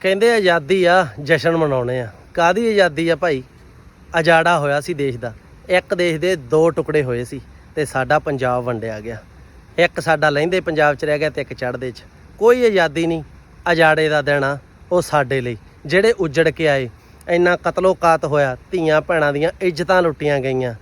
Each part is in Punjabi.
ਕਹਿੰਦੇ ਆਜ਼ਾਦੀ ਆ, ਜਸ਼ਨ ਮਨਾਉਣੇ ਆ। ਕਾਦੀ ਆਜ਼ਾਦੀ ਆ ਭਾਈ? ਅਜਾੜਾ ਹੋਇਆ ਸੀ ਦੇਸ਼ ਦਾ। ਇੱਕ ਦੇਸ਼ ਦੇ ਦੋ ਟੁਕੜੇ ਹੋਏ ਸੀ ਤੇ ਸਾਡਾ ਪੰਜਾਬ ਵੰਡਿਆ ਗਿਆ। ਇੱਕ ਸਾਡਾ ਲਹਿੰਦੇ ਪੰਜਾਬ 'ਚ ਰਹਿ ਗਿਆ ਤੇ ਇੱਕ ਚੜ੍ਹਦੇ 'ਚ। ਕੋਈ ਆਜ਼ਾਦੀ ਨਹੀਂ, ਅਜਾੜੇ ਦਾ ਦੇਣਾ ਉਹ ਸਾਡੇ ਲਈ। ਜਿਹੜੇ ਉੱਜੜ ਕੇ ਆਏ, ਇੰਨਾ ਕਤਲੋਕਾਤ ਹੋਇਆ, ਧੀਆਂ ਭੈਣਾਂ ਦੀਆਂ ਇੱਜ਼ਤਾਂ ਲੁੱਟੀਆਂ ਗਈਆਂ।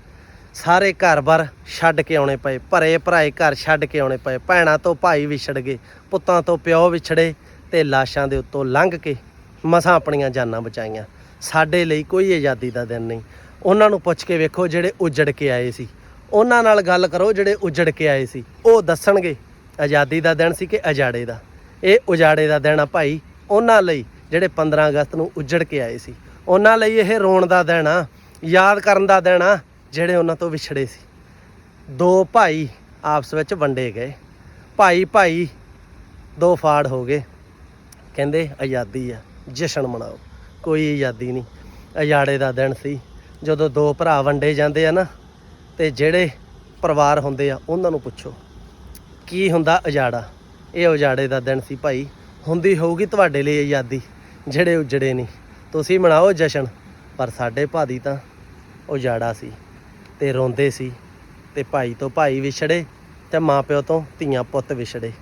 ਸਾਰੇ ਘਰ-ਬਾਰ ਛੱਡ ਕੇ ਆਉਣੇ ਪਏ, ਭਰੇ ਭਰਾਏ ਘਰ ਛੱਡ ਕੇ ਆਉਣੇ ਪਏ। ਭੈਣਾਂ ਤੋਂ ਭਾਈ ਵਿਛੜ ਗਏ, ਪੁੱਤਾਂ ਤੋਂ ਪਿਓ ਵਿਛੜੇ ਤੇ ਲਾਸ਼ਾਂ ਦੇ ਉੱਤੋਂ ਲੰਘ ਕੇ ਮਸਾਂ ਆਪਣੀਆਂ ਜਾਨਾਂ ਬਚਾਈਆਂ। ਸਾਡੇ ਲਈ ਕੋਈ ਆਜ਼ਾਦੀ ਦਾ ਦਿਨ ਨਹੀਂ। ਉਹਨਾਂ ਨੂੰ ਪੁੱਛ ਕੇ ਵੇਖੋ ਜਿਹੜੇ ਉੱਜੜ ਕੇ ਆਏ ਸੀ। ਉਹਨਾਂ ਨਾਲ ਗੱਲ ਕਰੋ ਜਿਹੜੇ ਉੱਜੜ ਕੇ ਆਏ ਸੀ। ਉਹ ਦੱਸਣਗੇ, ਆਜ਼ਾਦੀ ਦਾ ਦਿਨ ਸੀ ਕਿ ਅਜਾੜੇ ਦਾ? ਇਹ ਉਜਾੜੇ ਦਾ ਦਿਨ ਆ ਭਾਈ, ਉਹਨਾਂ ਲਈ ਜਿਹੜੇ 15 ਅਗਸਤ ਨੂੰ ਉੱਜੜ ਕੇ ਆਏ ਸੀ। ਉਹਨਾਂ ਲਈ ਇਹ ਰੋਣ ਦਾ ਦਿਨ ਆ, ਯਾਦ ਕਰਨ ਦਾ ਦਿਨ ਆ, ਜਿਹੜੇ ਉਹਨਾਂ ਤੋਂ ਵਿਛੜੇ ਸੀ। ਦੋ ਭਾਈ ਆਪਸ ਵਿੱਚ ਵੰਡੇ ਗਏ। ਭਾਈ ਭਾਈ, ਦੋ ਫਾੜ ਹੋ ਗਏ। ਕਹਿੰਦੇ ਆਜ਼ਾਦੀ ਆ, ਜਸ਼ਨ ਮਨਾਓ, ਕੋਈ ਆਜ਼ਾਦੀ ਨਹੀਂ। ਅਜਾੜੇ ਦਾ ਦਿਨ ਸੀ, ਜਦੋਂ ਦੋ ਭਰਾ ਵੰਡੇ ਜਾਂਦੇ ਆ ਨਾ, ਤੇ ਜਿਹੜੇ ਪਰਿਵਾਰ ਹੁੰਦੇ ਆ, ਉਹਨਾਂ ਨੂੰ ਪੁੱਛੋ, ਕੀ ਹੁੰਦਾ ਉਜਾੜਾ ਇਹ ਉਜਾੜੇ ਦਾ ਦਿਨ ਸੀ ਭਾਈ, ਹੁੰਦੀ ਹੋਊਗੀ ਤੁਹਾਡੇ ਲਈ ਆਜ਼ਾਦੀ, ਜਿਹੜੇ ਉਜੜੇ ਨਹੀਂ। ਤੁਸੀਂ ਮਨਾਓ ਜਸ਼ਨ, ਪਰ ਸਾਡੇ ਭਾਦੀ ਤਾਂ ਉਜਾੜਾ ਸੀ, ਤੇ ਰੋਂਦੇ ਸੀ, ਤੇ ਭਾਈ ਤੋਂ ਭਾਈ ਵਿਛੜੇ, ਤੇ ਮਾਪਿਓ ਤੋਂ ਧੀਆਂ ਪੁੱਤ ਵਿਛੜੇ,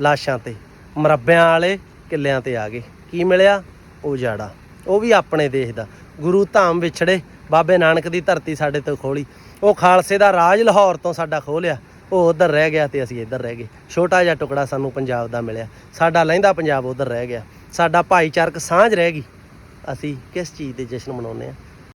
ਲਾਸ਼ਾਂ ਤੇ। ਮਰੱਬਿਆਂ ਵਾਲੇ ਕਿੱਲਿਆਂ ਤੇ ਆ ਗਏ। ਕੀ ਮਿਲਿਆ? ਉਜਾੜਾ ਉਹ ਵੀ ਆਪਣੇ ਦੇਸ਼ ਦਾ। ਗੁਰੂ ਧਾਮ ਵਿਛੜੇ। ਬਾਬੇ ਨਾਨਕ ਦੀ ਧਰਤੀ ਸਾਡੇ ਤੋਂ ਖੋਲੀ। ਉਹ ਖਾਲਸੇ ਦਾ ਰਾਜ ਲਾਹੌਰ ਤੋਂ ਸਾਡਾ ਖੋਲਿਆ। ਉਹ ਉਧਰ ਰਹਿ ਗਿਆ ਤੇ ਅਸੀਂ ਇੱਧਰ ਰਹਿ ਗਏ। ਛੋਟਾ ਜਿਹਾ ਟੁਕੜਾ ਸਾਨੂੰ ਪੰਜਾਬ ਦਾ ਮਿਲਿਆ। ਸਾਡਾ ਲਹਿੰਦਾ ਪੰਜਾਬ ਉਧਰ ਰਹਿ ਗਿਆ। ਸਾਡਾ ਭਾਈਚਾਰਕ ਸਾਂਝ ਰਹਿ ਗਈ। ਅਸੀਂ ਕਿਸ ਚੀਜ਼ ਦੇ ਜਸ਼ਨ ਮਨਾਉਂਦੇ ਆ